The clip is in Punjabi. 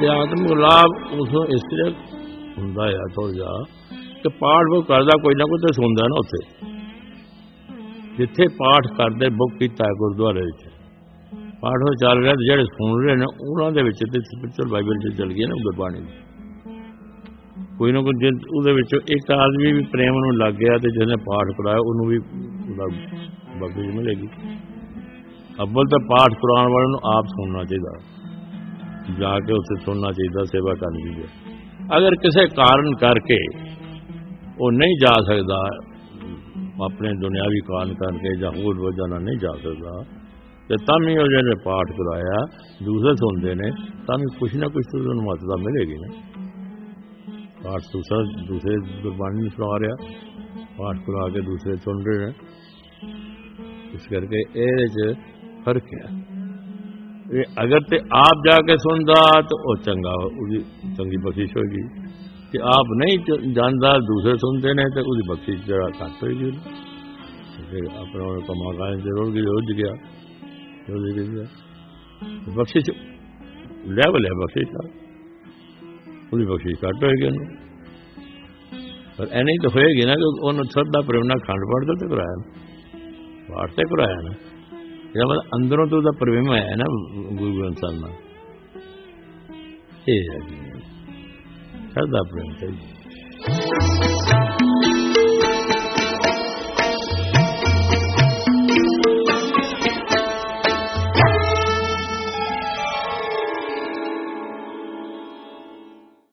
ਅਧਿਆਤਮਿਕ ਲਾਭ ਉਸ ਨੂੰ ਇਸ ਲਈ ਹੁੰਦਾ ਆ ਥੋੜ੍ਹਾ ਕਿ ਪਾਠ ਉਹ ਕਰਦਾ, ਕੋਈ ਨਾ ਕੋਈ ਤੇ ਸੁਣਦਾ ਨਾ ਉੱਥੇ। ਜਿੱਥੇ ਪਾਠ ਕਰਦੇ, ਬੁੱਕ ਕੀਤਾ ਗੁਰਦੁਆਰੇ ਵਿੱਚ। ਪਾਠ ਉਹ ਚੱਲ ਰਿਹਾ ਜਿਹੜੇ ਸੁਣ ਰਹੇ ਨੇ, ਉਹਨਾਂ ਦੇ ਵਿੱਚ ਤੇ ਸਪਿਰਚੁਅਲ ਬਾਈਬਲ ਚ ਚੱਲ ਗਈ ਨਾ ਗੁਰਬਾਣੀ। ਕੋਈ ਨਾ ਕੋਈ ਉਹਦੇ ਵਿੱਚ ਇੱਕ ਆਦਮੀ ਵੀ ਪ੍ਰੇਮ ਨੂੰ ਲੱਗ ਗਿਆ ਤੇ ਜਿਹਨੇ ਪਾਠ ਕਰਾਇਆ, ਉਹਨੂੰ ਵੀ ਉਹਦਾ ਬਖਸ਼ਿਸ਼ ਮਿਲੇਗੀ। ਅੱਬਲ ਤਾਂ ਪਾਠ ਕਰਾਉਣ ਵਾਲੇ ਨੂੰ ਆਪ ਸੁਣਨਾ ਚਾਹੀਦਾ। ਜਾ ਕੇ ਉੱਥੇ ਸੁਣਨਾ ਚਾਹੀਦਾ, ਸੇਵਾ ਕਰਨੀ ਚਾਹੀਦੀ ਅਗਰ ਕਿਸੇ ਕਾਰਨ ਕਰਕੇ ਉਹ ਨਹੀਂ ਜਾ ਸਕਦਾ, ਆਪਣੇ ਦੁਨਿਆਵੀ ਕਾਰਨ ਕਰਕੇ ਜਾਂ ਹੋਰ ਵਜ੍ਹਾ ਨਾਲ ਨਹੀਂ ਜਾ ਸਕਦਾ, ਤੇ ਤਾਂ ਵੀ ਉਹ ਜਿਹਨੇ ਪਾਠ ਕਰਾਇਆ, ਦੂਸਰੇ ਸੁਣਦੇ ਨੇ, ਤਾਂ ਵੀ ਕੁਛ ਨਾ ਕੁਛ ਤੋਂ ਉਹਨੂੰ ਮਦਦ ਮਿਲੇਗੀ ਨਾ। ਪਾਠ ਦੂਸਰਾ, ਦੂਸਰੇ ਗੁਰਬਾਣੀ ਨੂੰ ਸੁਣਾ ਰਿਹਾ, ਪਾਠ ਕਰਾ ਕੇ ਦੂਸਰੇ ਸੁਣ ਰਹੇ ਨੇ। ਇਸ ਕਰਕੇ ਇਹਦੇ 'ਚ ਫ਼ਰਕ ਹੈ। ਅਗਰ ਤੇ ਆਪ ਜਾ ਕੇ ਸੁਣਦਾ ਤਾਂ ਉਹ ਚੰਗਾ, ਉਹਦੀ ਚੰਗੀ ਬਖਸ਼ਿਸ਼ ਹੋਏਗੀ। ਤੇ ਆਪ ਨਹੀਂ ਜ- ਜਾਣਦਾ, ਦੂਸਰੇ ਸੁਣਦੇ ਨੇ ਤੇ ਉਹਦੀ ਬਖਸ਼ਿਸ਼ ਜਰਾ ਘੱਟ ਹੋਏਗੀ। ਫਿਰ ਆਪਣਾ ਉਹ ਕਮਾ ਜ਼ਰੂਰ ਕੀ ਰੋਜ ਗਿਆ ਰੋਜ ਗਿਆ। ਬਖਸ਼ਿਸ਼ ਲੈਵਲ ਹੈ ਬਖਸ਼ਿਸ਼ ਦਾ ਉਹਦੀ ਬਖਸ਼ਿਸ਼ ਘੱਟ ਹੋਏਗੀ ਉਹਨੂੰ। ਪਰ ਐਨੇ ਤਾਂ ਹੋਏਗੀ ਨਾ ਕਿ ਉਹਨੂੰ ਸਰਦਾ ਪ੍ਰੇਮਨਾ ਖੰਡ ਪੜਦਾ ਤੇ ਕਰਾਇਆ ਨਾ। ਪਾਠ ਤੇ ਕਰਾਇਆ ਨਾ। ਇਹਦਾ ਮਤਲਬ ਅੰਦਰੋਂ ਤੋਂ ਉਹਦਾ ਪ੍ਰੇਮ ਆਇਆ ਨਾ ਗੁਰੂ ਗ੍ਰੰਥ ਸਾਹਿਬ ਨਾਲ। ਇਹ ਹੈ ਸਰਦਾ ਪ੍ਰੇਮ ਤੇ